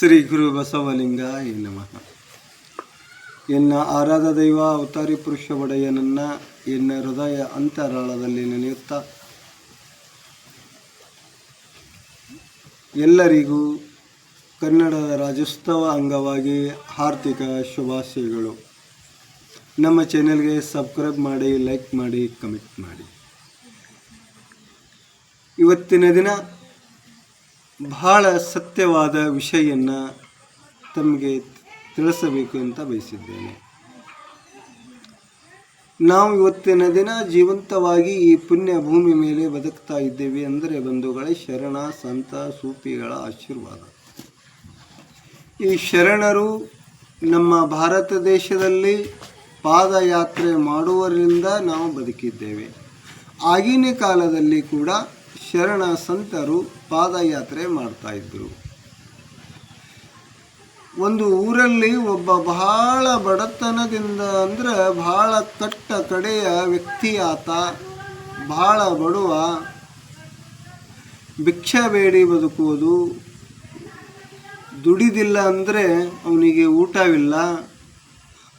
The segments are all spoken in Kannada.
ಶ್ರೀ ಗುರು ಬಸವಲಿಂಗ ನಮಃ. ಎನ್ನ ಆರಾಧ ದೈವ, ಅವತಾರಿ ಪುರುಷ ಒಡೆಯನನ್ನ ಎನ್ನ ಹೃದಯ ಅಂತರಾಳದಲ್ಲಿ ನೆನೆಯುತ್ತಾ, ಎಲ್ಲರಿಗೂ ಕನ್ನಡದ ರಾಜ್ಯೋತ್ಸವ ಅಂಗವಾಗಿ ಆರ್ಥಿಕ ಶುಭಾಶಯಗಳು. ನಮ್ಮ ಚಾನೆಲ್ಗೆ ಸಬ್ಸ್ಕ್ರೈಬ್ ಮಾಡಿ, ಲೈಕ್ ಮಾಡಿ, ಕಮೆಂಟ್ ಮಾಡಿ. ಇವತ್ತಿನ ದಿನ ಬಹಳ ಸತ್ಯವಾದ ವಿಷಯವನ್ನು ತಮಗೆ ತಿಳಿಸಬೇಕು ಅಂತ ಬಯಸಿದ್ದೇನೆ. ನಾವು ಇವತ್ತಿನ ದಿನ ಜೀವಂತವಾಗಿ ಈ ಪುಣ್ಯ ಭೂಮಿ ಮೇಲೆ ಬದುಕ್ತಾ ಇದ್ದೇವೆ ಅಂದರೆ ಬಂಧುಗಳೇ, ಶರಣ, ಸಂತ ಸೂಫಿಗಳ ಆಶೀರ್ವಾದ. ಈ ಶರಣರು ನಮ್ಮ ಭಾರತ ದೇಶದಲ್ಲಿ ಪಾದಯಾತ್ರೆ ಮಾಡುವರಿಂದ ನಾವು ಬದುಕಿದ್ದೇವೆ. ಆಗಿನ ಕಾಲದಲ್ಲಿ ಕೂಡ ಶರಣ ಸಂತರು ಪಾದಯಾತ್ರೆ ಮಾಡ್ತಾ ಒಂದು ಊರಲ್ಲಿ ಒಬ್ಬ ಬಹಳ ಬಡತನದಿಂದ ಅಂದರೆ ಬಹಳ ಕಟ್ಟ ಕಡೆಯ ವ್ಯಕ್ತಿ ಆತ, ಬಹಳ ಬಡವ, ಭಿಕ್ಷೆ ಬೇಡಿ ಬದುಕುವುದು, ದುಡಿದಿಲ್ಲ ಅಂದರೆ ಅವನಿಗೆ ಊಟವಿಲ್ಲ,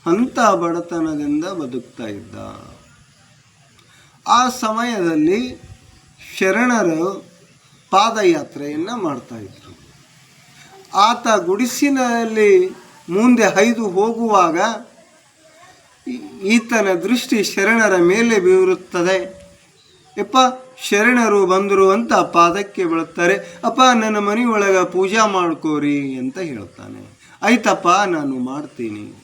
ಅಂಥ ಬಡತನದಿಂದ ಬದುಕ್ತಾ ಇದ್ದ. ಆ ಸಮಯದಲ್ಲಿ ಶರಣರು ಪಾದಯಾತ್ರೆಯನ್ನು ಮಾಡ್ತಾಯಿದ್ರು ಆತ ಗುಡಿಸಿನಲ್ಲಿ ಮುಂದೆ ಹೈದು ಹೋಗುವಾಗ ಈತನ ದೃಷ್ಟಿ ಶರಣರ ಮೇಲೆ ಬೀರುತ್ತದೆ. ಯಪ್ಪ ಶರಣರು ಬಂದರು ಅಂತ ಪಾದಕ್ಕೆ ಬೀಳುತ್ತಾರೆ. ಅಪ್ಪ, ನನ್ನ ಮನೆಯೊಳಗ ಪೂಜಾ ಮಾಡ್ಕೋರಿ ಅಂತ ಹೇಳ್ತಾನೆ. ಆಯ್ತಪ್ಪ, ನಾನು ಮಾಡ್ತೀನಿ.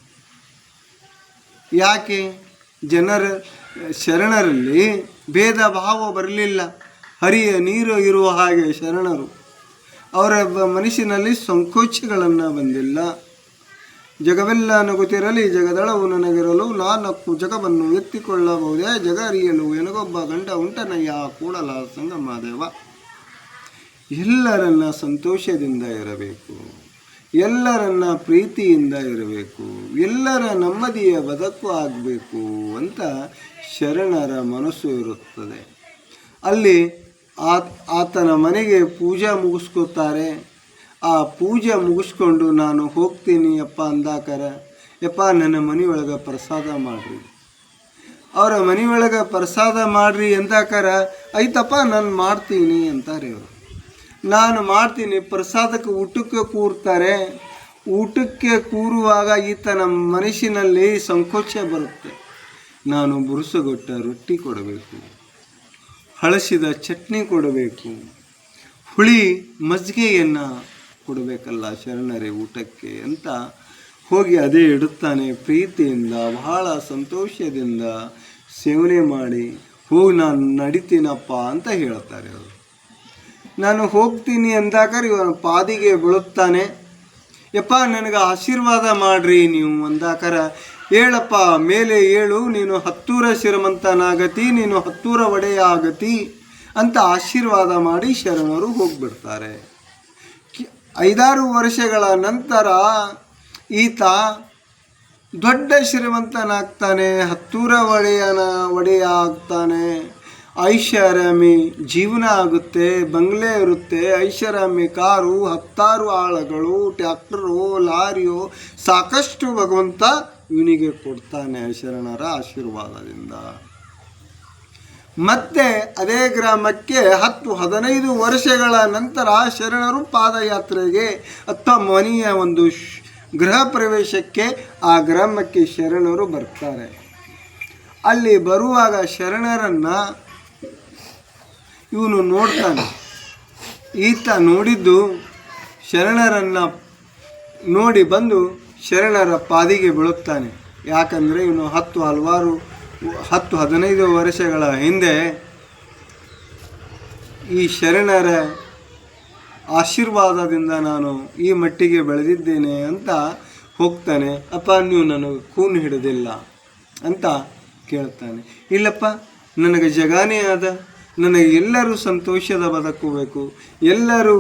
ಯಾಕೆ? ಜನರ ಶರಣರಲ್ಲಿ ಭೇದ ಭಾವ ಬರಲಿಲ್ಲ. ಹರಿಯ ನೀರು ಇರುವ ಹಾಗೆ ಶರಣರು. ಅವರ ಮನಸ್ಸಿನಲ್ಲಿ ಸಂಕೋಚಗಳನ್ನು ಬಂದಿಲ್ಲ. ಜಗವೆಲ್ಲ ನಗುತ್ತಿರಲಿ, ಜಗದಳವು ನನಗಿರಲು ನಾಲ್ಕು ಜಗವನ್ನು ಎತ್ತಿಕೊಳ್ಳಬಹುದೇ? ಜಗ ಅರಿಯಲು ಎನಗೊಬ್ಬ ಗಂಡ ಉಂಟನಯ್ಯ, ಕೂಡಲ ಸಂಗಮದೇವ. ಎಲ್ಲರನ್ನ ಸಂತೋಷದಿಂದ ಇರಬೇಕು. ಎಲ್ಲರನ್ನ ಪ್ರೀತಿಯಿಂದ ಇರಬೇಕು. ಎಲ್ಲರ ನೆಮ್ಮದಿಯ ಬದುಕು ಆಗಬೇಕು ಅಂತ ಶರಣರ ಮನಸ್ಸು ಇರುತ್ತದೆ. ಅಲ್ಲಿ ಆತ ಆತನ ಮನೆಗೆ ಪೂಜೆ ಮುಗಿಸ್ಕೊತಾರೆ. ಆ ಪೂಜೆ ಮುಗಿಸ್ಕೊಂಡು ನಾನು ಹೋಗ್ತೀನಿ ಅಪ್ಪ ಅಂದಾಕರ, ಯಪ್ಪ ನನ್ನ ಮನೆಯೊಳಗೆ ಪ್ರಸಾದ ಮಾಡಿರಿ. ಅವರ ಮನೆಯೊಳಗೆ ಪ್ರಸಾದ ಮಾಡ್ರಿ ಎಂದಾಕರ ಐತಪ್ಪ ನಾನು ಮಾಡ್ತೀನಿ ಅಂತಾರೆ ಅವರು ನಾನು ಮಾಡ್ತೀನಿ, ಪ್ರಸಾದಕ್ಕೆ ಊಟಕ್ಕೆ ಕೂರ್ತಾರೆ. ಊಟಕ್ಕೆ ಕೂರುವಾಗ ಈತನ ಮನಸ್ಸಿನಲ್ಲಿ ಸಂಕೋಚ ಬರುತ್ತೆ. ನಾನು ಬುರುಸುಗೊಟ್ಟ ರೊಟ್ಟಿ ಕೊಡಬೇಕು. ಹಳಸಿದ ಚಟ್ನಿ ಕೊಡಬೇಕು. ಹುಳಿ ಮಜ್ಜಿಗೆಯನ್ನು ಕೊಡಬೇಕಲ್ಲ ಶರಣರೇ ಊಟಕ್ಕೆ ಅಂತ ಹೋಗಿ ಅದೇ ಇಡುತ್ತಾನೆ ಪ್ರೀತಿಯಿಂದ, ಬಹಳ ಸಂತೋಷದಿಂದ ಸೇವನೆ ಮಾಡಿ ಹೋಗಿ ನಾನು ನಡಿತೀನಪ್ಪ ಅಂತ ಹೇಳ್ತಾರೆ ಅವರು. ನಾನು ಹೋಗ್ತೀನಿ ಅಂದಾಗ ಇವನ ಪಾದಿಗೆ ಬೀಳುತ್ತಾನೆ. ಯಪ್ಪ, ನನಗೆ ಆಶೀರ್ವಾದ ಮಾಡ್ರಿ ನೀವು ಅಂದಾಕರ ಹೇಳಪ್ಪ, ಮೇಲೆ ಏಳು, ನೀನು ಹತ್ತೂರ ಶ್ರೀಮಂತನಾಗತಿ, ನೀನು ಹತ್ತೂರ ಒಡೆಯ ಆಗತಿ ಅಂತ ಆಶೀರ್ವಾದ ಮಾಡಿ ಶರಣರು ಹೋಗ್ಬಿಡ್ತಾರೆ. ಐದಾರು ವರ್ಷಗಳ ನಂತರ ಈತ ದೊಡ್ಡ ಶ್ರೀಮಂತನಾಗ್ತಾನೆ, ಹತ್ತೂರ ಒಡೆಯನ ಒಡೆಯ ಆಗ್ತಾನೆ ಐಷಾರಾಮಿ ಜೀವನ ಆಗುತ್ತೆ, ಬಂಗ್ಲೆ ಇರುತ್ತೆ. ಐಷಾರಾಮಿ ಕಾರು, ಹತ್ತಾರು ಆಳಗಳು, ಟ್ಯಾಕ್ಟರು, ಲಾರಿಯು, ಸಾಕಷ್ಟು ಭಗವಂತ ಇವನಿಗೆ ಕೊಡ್ತಾನೆ ಶರಣರ ಆಶೀರ್ವಾದದಿಂದ. ಮತ್ತೆ ಅದೇ ಗ್ರಾಮಕ್ಕೆ ಹತ್ತು ಹದಿನೈದು ವರ್ಷಗಳ ನಂತರ ಶರಣರು ಪಾದಯಾತ್ರೆಗೆ ಅಥವಾ ಮನೆಯ ಒಂದು ಗೃಹ ಪ್ರವೇಶಕ್ಕೆ ಆ ಗ್ರಾಮಕ್ಕೆ ಶರಣರು ಬರ್ತಾರೆ. ಅಲ್ಲಿ ಬರುವಾಗ ಶರಣರನ್ನ ಇವನು ನೋಡ್ತಾನೆ. ಈತ ನೋಡಿದ್ದು ಶರಣರನ್ನ ನೋಡಿ ಬಂದು ಶರಣರ ಪಾದಿಗೆ ಬೀಳುತ್ತಾನೆ. ಯಾಕಂದರೆ ಇವನು ಹತ್ತು ಹಲವಾರು, ಹತ್ತು ಹದಿನೈದು ವರ್ಷಗಳ ಹಿಂದೆ ಈ ಶರಣರ ಆಶೀರ್ವಾದದಿಂದ ನಾನು ಈ ಮಟ್ಟಿಗೆ ಬೆಳೆದಿದ್ದೇನೆ ಅಂತ ಹೋಗ್ತಾನೆ. ಅಪ್ಪ, ನೀವು ನನಗೆ ಕೂನು ಹಿಡಿದಿಲ್ಲ ಅಂತ ಕೇಳ್ತಾನೆ. ಇಲ್ಲಪ್ಪ, ನನಗೆ ಜಗಾನೇ ಆದ, ನನಗೆ ಎಲ್ಲರೂ ಸಂತೋಷದ ಬದುಕಬೇಕು ಎಲ್ಲರೂ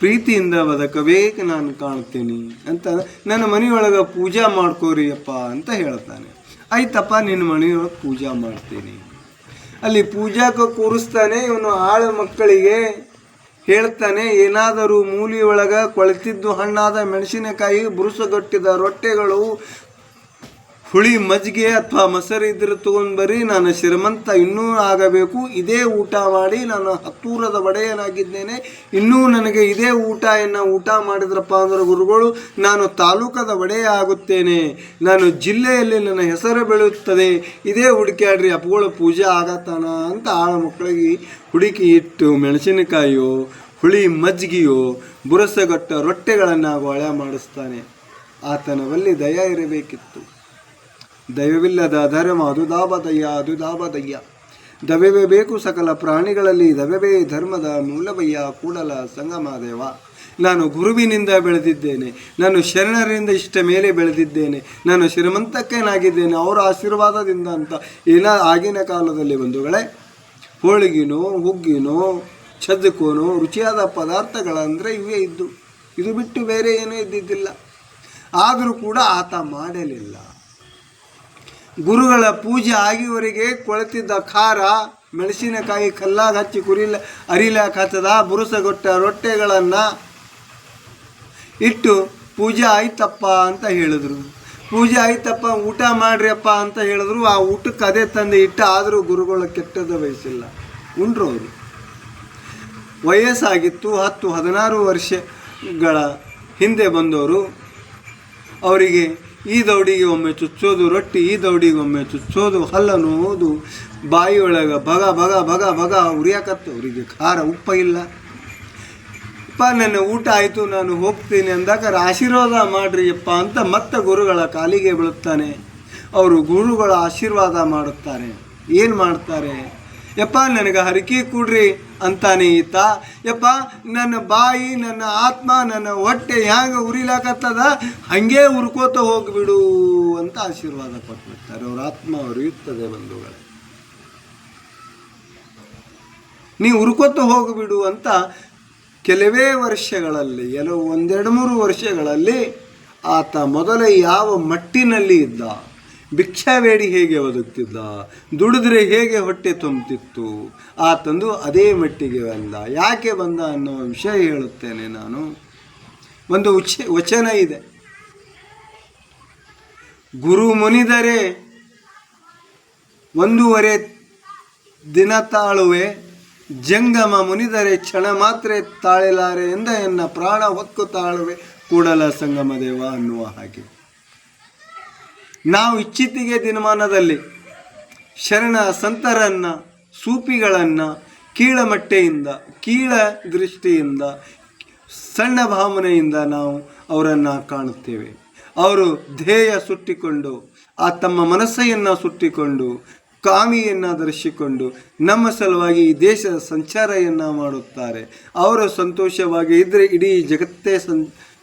ಪ್ರೀತಿಯಿಂದ ಬದುಕಬೇಕು ನಾನು ಕಾಣ್ತೀನಿ ಅಂತ ನನ್ನ ಮನೆಯೊಳಗೆ ಪೂಜಾ ಮಾಡ್ಕೋರಿ ಅಪ್ಪ ಅಂತ ಹೇಳ್ತಾನೆ. ಆಯ್ತಪ್ಪ, ನಿನ್ನ ಮನೆಯೊಳಗೆ ಪೂಜಾ ಮಾಡ್ತೀನಿ. ಅಲ್ಲಿ ಪೂಜಾಕ ಕೂರಿಸ್ತಾನೆ, ಇವನು ಆಳು ಮಕ್ಕಳಿಗೆ ಹೇಳ್ತಾನೆ, ಏನಾದರೂ ಮೂಲಿಯೊಳಗ ಕೊಳೆತಿದ್ದು ಹಣ್ಣಾದ ಮೆಣಸಿನಕಾಯಿ, ಬುರುಸುಗಟ್ಟಿದ ರೊಟ್ಟೆಗಳು ಹುಳಿ ಮಜ್ಜಿಗೆ ಅಥವಾ ಮೊಸರು ಇದ್ರೆ ತಗೊಂಡ್ ಬರಿ ನಾನು ಶ್ರೀಮಂತ ಇನ್ನೂ ಆಗಬೇಕು. ಇದೇ ಊಟ ಮಾಡಿ ನಾನು ಹತ್ತೂರದ ಒಡೆಯನಾಗಿದ್ದೇನೆ. ಇನ್ನೂ ನನಗೆ ಇದೇ ಊಟ ಎನ್ನು ಊಟ ಮಾಡಿದ್ರಪ್ಪ ಅಂದ್ರೆ ಗುರುಗಳು, ನಾನು ತಾಲೂಕದ ಒಡೆಯ ಆಗುತ್ತೇನೆ. ನಾನು ಜಿಲ್ಲೆಯಲ್ಲಿ ನನ್ನ ಹೆಸರು ಬೆಳೆಯುತ್ತದೆ ಇದೇ ಹುಡುಕ್ಯಾಡ್ರಿ ಅಪ್ಪುಗಳ ಪೂಜೆ ಆಗತ್ತಾನ ಅಂತ ಆಳ ಮಕ್ಕಳಿಗೆ ಹುಡುಕಿ ಇಟ್ಟು ಮೆಣಸಿನಕಾಯಿಯೋ, ಹುಳಿ ಮಜ್ಜಿಗೆಯೋ, ಬುರಸಗಟ್ಟ ರೊಟ್ಟೆಗಳನ್ನು ಒಳ ಮಾಡಿಸ್ತಾನೆ. ಆತನವಲ್ಲಿ ದಯ ಇರಬೇಕಿತ್ತು. ದೈವವಿಲ್ಲದ ಧರ್ಮ ಅದು ದಾಬದಯ್ಯ ಅದು ದಾಬದಯ್ಯ. ದವೆವೇ ಬೇಕು ಸಕಲ ಪ್ರಾಣಿಗಳಲ್ಲಿ, ದವೆವೇ ಧರ್ಮದ ಮೂಲವಯ್ಯ ಕೂಡಲ ಸಂಗಮದೇವ ನಾನು ಗುರುವಿನಿಂದ ಬೆಳೆದಿದ್ದೇನೆ, ನಾನು ಶರಣರಿಂದ ಇಷ್ಟ ಮೇಲೆ ಬೆಳೆದಿದ್ದೇನೆ, ನಾನು ಶ್ರೀಮಂತಕ್ಕೇನಾಗಿದ್ದೇನೆ, ಅವರ ಆಶೀರ್ವಾದದಿಂದ ಅಂತ ಏನ ಆಗಿನ ಕಾಲದಲ್ಲಿ ಬಂಧುಗಳೇ, ಹೋಳಿಗೆನೋ, ಹುಗ್ಗಿನೋ ಛದ್ದುಕೋನೋ ರುಚಿಯಾದ ಪದಾರ್ಥಗಳಂದರೆ ಇವೇ ಇದ್ದು. ಇದು ಬಿಟ್ಟು ಬೇರೆ ಏನೂ ಇದ್ದಿದ್ದಿಲ್ಲ. ಆದರೂ ಕೂಡ ಆತ ಮಾಡಲಿಲ್ಲ. ಗುರುಗಳ ಪೂಜೆ ಆಗಿವರೆಗೆ ಕೊಳೆತಿದ್ದ ಖಾರ, ಮೆಣಸಿನಕಾಯಿ ಕಲ್ಲಾಗ ಹಚ್ಚಿ ಕುರಿಲ ಅರಿಲಾಕತ್ತದ ಬುರುಸಗೊಟ್ಟ ರೊಟ್ಟೆಗಳನ್ನು ಇಟ್ಟು ಪೂಜೆ ಆಯ್ತಪ್ಪ ಅಂತ ಹೇಳಿದ್ರು. ಪೂಜೆ ಆಯ್ತಪ್ಪ, ಊಟ ಮಾಡ್ರಿಯಪ್ಪ ಅಂತ ಹೇಳಿದ್ರು. ಆ ಊಟಕ್ಕೆ ಅದೇ ತಂದೆ ಇಟ್ಟ, ಆದರೂ ಗುರುಗಳ ಕೆಟ್ಟದ ಬಯಸಿಲ್ಲ. ಉಂಡ್ರು ಅವರು. ವಯಸ್ಸಾಗಿತ್ತು, ಹತ್ತು ಹದಿನಾರು ವರ್ಷಗಳ ಹಿಂದೆ ಬಂದವರು. ಅವರಿಗೆ ಈ ದೌಡಿಗೆ ಒಮ್ಮೆ ಚುಚ್ಚೋದು ರೊಟ್ಟಿ, ಈ ದೌಡಿಗೆ ಒಮ್ಮೆ ಚುಚ್ಚೋದು ಹಲ್ಲನ್ನು ಓದು. ಬಾಯಿಯೊಳಗೆ ಬಗ ಬಗ ಬಗ ಬಗ ಉರಿಯಾಕತ್ತು. ಅವರಿಗೆ ಖಾರ ಉಪ್ಪ ಇಲ್ಲ. ಅಪ್ಪ, ನನ್ನ ಊಟ ಆಯಿತು, ನಾನು ಹೋಗ್ತೀನಿ ಅಂದಾಗ ಆಶೀರ್ವಾದ ಮಾಡ್ರಿಯಪ್ಪ ಅಂತ ಮತ್ತೆ ಗುರುಗಳ ಕಾಲಿಗೆ ಬೀಳುತ್ತಾನೆ. ಅವರು ಗುರುಗಳ ಆಶೀರ್ವಾದ ಮಾಡುತ್ತಾರೆ. ಏನು ಮಾಡ್ತಾರೆ? ಯಪ್ಪ, ನನಗೆ ಹರಕೆ ಕೊಡ್ರಿ ಅಂತಾನೆ ಈತ ಯಪ್ಪ, ನನ್ನ ಬಾಯಿ, ನನ್ನ ಆತ್ಮ, ನನ್ನ ಹೊಟ್ಟೆ ಹ್ಯಾಂಗ ಉರಿಲಾಕತ್ತದ? ಹಂಗೆ ಉರ್ಕೋತ ಹೋಗ್ಬಿಡು ಅಂತ ಆಶೀರ್ವಾದ ಕೊಟ್ಬಿಡ್ತಾರೆ ಅವ್ರ ಆತ್ಮ ಉರಿಯುತ್ತದೆ ಬಂಧುಗಳೇ. ನೀ ಉರ್ಕೋತ ಹೋಗ್ಬಿಡು ಅಂತ ಕೆಲವೇ ವರ್ಷಗಳಲ್ಲಿ ಎಲ್ಲ ಒಂದೆರಡು ಮೂರು ವರ್ಷಗಳಲ್ಲಿ ಆತ ಮೊದಲೇ ಯಾವ ಮಟ್ಟಿನಲ್ಲಿ ಇದ್ದ? ಭಿಕ್ಷಾವೇಡಿ ಹೇಗೆ ಬದುಕ್ತಿದ್ದ ದುಡಿದ್ರೆ ಹೇಗೆ ಹೊಟ್ಟೆ ತುಂಬುತ್ತಿತ್ತು ಆತಂದು ಅದೇ ಮಟ್ಟಿಗೆ ಬಂದ. ಯಾಕೆ ಬಂದ ಅನ್ನೋ ವಿಷಯ ಹೇಳುತ್ತೇನೆ ನಾನು. ಒಂದು ಉಚ ವಚನ ಇದೆ. ಗುರು ಮುನಿದರೆ ಒಂದೂವರೆ ದಿನ ತಾಳುವೆ, ಜಂಗಮ ಮುನಿದರೆ ಕ್ಷಣ ಮಾತ್ರ ತಾಳಿಲಾರೆ ಎಂದ ಎನ್ನ ಪ್ರಾಣ ಹೊಕ್ಕು ತಾಳುವೆ, ಕೂಡಲ ಸಂಗಮ ದೇವ ಅನ್ನುವ ಹಾಗೆ. ನಾವು ಇಚ್ಛಿತಿಗೆ ದಿನಮಾನದಲ್ಲಿ ಶರಣ ಸಂತರನ್ನ, ಸೂಪಿಗಳನ್ನು, ಕೀಳಮಟ್ಟೆಯಿಂದ, ಕೀಳ ದೃಷ್ಟಿಯಿಂದ, ಸಣ್ಣ ಭಾವನೆಯಿಂದ ನಾವು ಅವರನ್ನು ಕಾಣುತ್ತೇವೆ. ಅವರು ಧ್ಯೇಯ ಸುಟ್ಟಿಕೊಂಡು, ಆ ತಮ್ಮ ಮನಸ್ಸೆಯನ್ನು ಸುಟ್ಟಿಕೊಂಡು, ಕಾಮಿಯನ್ನು ಧರಿಸಿಕೊಂಡು ನಮ್ಮ ಸಲುವಾಗಿ ಈ ದೇಶದ ಸಂಚಾರವನ್ನು ಮಾಡುತ್ತಾರೆ. ಅವರು ಸಂತೋಷವಾಗಿ ಇದ್ದರೆ ಇಡೀ ಜಗತ್ತೇ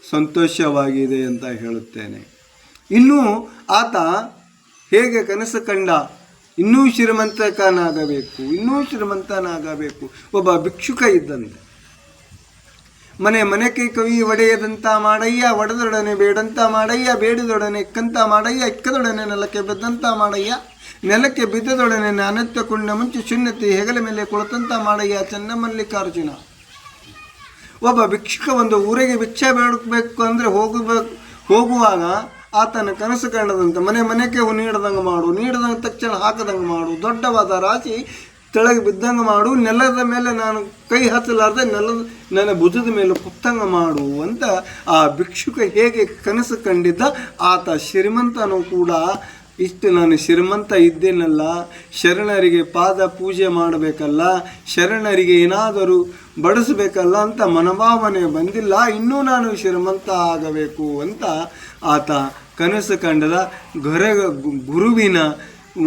ಸಂತೋಷವಾಗಿದೆ ಅಂತ ಹೇಳುತ್ತೇನೆ. ಇನ್ನೂ ಆತ ಹೇಗೆ ಕನಸು ಕಂಡ ಇನ್ನೂ ಶ್ರೀಮಂತಕನಾಗಬೇಕು, ಇನ್ನೂ ಶ್ರೀಮಂತನಾಗಬೇಕು, ಒಬ್ಬ ಭಿಕ್ಷುಕ ಇದ್ದಂತೆ. ಮನೆ ಮನೆಗೆ ಕವಿ ಒಡೆಯದಂತ ಮಾಡಯ್ಯ, ಒಡೆದೊಡನೆ ಬೇಡಂತ ಮಾಡಯ್ಯ, ಬೇಡದೊಡನೆ ಇಕ್ಕಂತ ಮಾಡಯ್ಯ, ಇಕ್ಕದೊಡನೆ ನೆಲಕ್ಕೆ ಬಿದ್ದಂತ ಮಾಡಯ್ಯ, ನೆಲಕ್ಕೆ ಬಿದ್ದದೊಡನೆ ಅನತ್ಯ ಕುಣ್ಣ ಮುಂಚೆ ಶೂನ್ಯತೆ ಹೆಗಲ ಮೇಲೆ ಕುಳಿತಂತ ಮಾಡಯ್ಯ ಚನ್ನಮಲ್ಲಿಕಾರ್ಜುನ. ಒಬ್ಬ ಭಿಕ್ಷುಕ ಒಂದು ಊರಿಗೆ ಭಿಕ್ಷೆ ಬೇಡಬೇಕು ಅಂದರೆ ಹೋಗಬೇಕು, ಹೋಗುವಾಗ ಆತನ ಕನಸು ಕಂಡದಂತೆ ಮನೆ ಮನೆಗೆ ನೀಡ್ದಂಗೆ ಮಾಡು, ನೀಡ್ದಂಗೆ ತಕ್ಷಣ ಹಾಕದಂಗೆ ಮಾಡು, ದೊಡ್ಡವಾದ ರಾಶಿ ತೆಳಗೆ ಬಿದ್ದಂಗೆ ಮಾಡು, ನೆಲದ ಮೇಲೆ ನಾನು ಕೈ ಹಚ್ಚಲಾರ್ದೆ ನೆಲದ ನನ್ನ ಭುಜದ ಮೇಲೆ ಕುತ್ತಂಗೆ ಮಾಡು ಅಂತ ಆ ಭಿಕ್ಷುಕ ಹೇಗೆ ಕನಸು ಕಂಡಿದ್ದ, ಆತ ಶ್ರೀಮಂತನೂ ಕೂಡ ಇಷ್ಟು ನಾನು ಶ್ರೀಮಂತ ಇದ್ದೇನಲ್ಲ, ಶರಣರಿಗೆ ಪಾದ ಪೂಜೆ ಮಾಡಬೇಕಲ್ಲ, ಶರಣರಿಗೆ ಏನಾದರೂ ಬಡಿಸಬೇಕಲ್ಲ ಅಂತ ಮನೋಭಾವನೆ ಬಂದಿಲ್ಲ, ಇನ್ನೂ ನಾನು ಶ್ರೀಮಂತ ಆಗಬೇಕು ಅಂತ ಆತ ಕನಸು ಕಂಡದ ಗೊರ ಗುರುವಿನ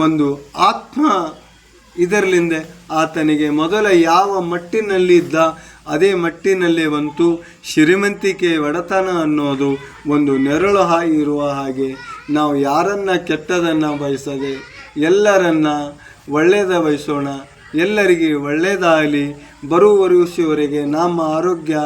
ಒಂದು ಆತ್ಮ ಇದರಲಿಂದ ಆತನಿಗೆ ಮೊದಲ ಯಾವ ಮಟ್ಟಿನಲ್ಲಿದ್ದ, ಅದೇ ಮಟ್ಟಿನಲ್ಲಿ ಬಂತು. ಶ್ರೀಮಂತಿಕೆ ಒಡೆತನ ಅನ್ನೋದು ಒಂದು ನೆರಳು ಹಾಯಿ ಇರುವ ಹಾಗೆ ನಾವು ಯಾರನ್ನ ಕೆಟ್ಟದನ್ನು ಬಯಸದೆ, ಎಲ್ಲರನ್ನ ಒಳ್ಳೆಯದ ಬಯಸೋಣ, ಎಲ್ಲರಿಗೆ ಒಳ್ಳೆಯದಾಗಲಿ ಬರುವ ವರ್ಷವರೆಗೆ ನಮ್ಮ ಆರೋಗ್ಯ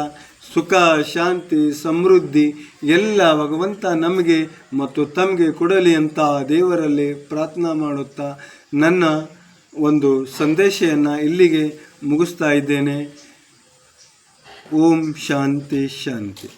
ಸುಖ, ಶಾಂತಿ, ಸಮೃದ್ಧಿ ಎಲ್ಲ ಭಗವಂತ ನಮಗೆ ಮತ್ತು ತಮಗೆ ಕೊಡಲಿ ಅಂತ ದೇವರಲ್ಲಿ ಪ್ರಾರ್ಥನಾ ಮಾಡುತ್ತಾ ನನ್ನ ಒಂದು ಸಂದೇಶವನ್ನು ಇಲ್ಲಿಗೆ ಮುಗಿಸ್ತಾ ಇದ್ದೇನೆ. ಓಂ ಶಾಂತಿ ಶಾಂತಿ.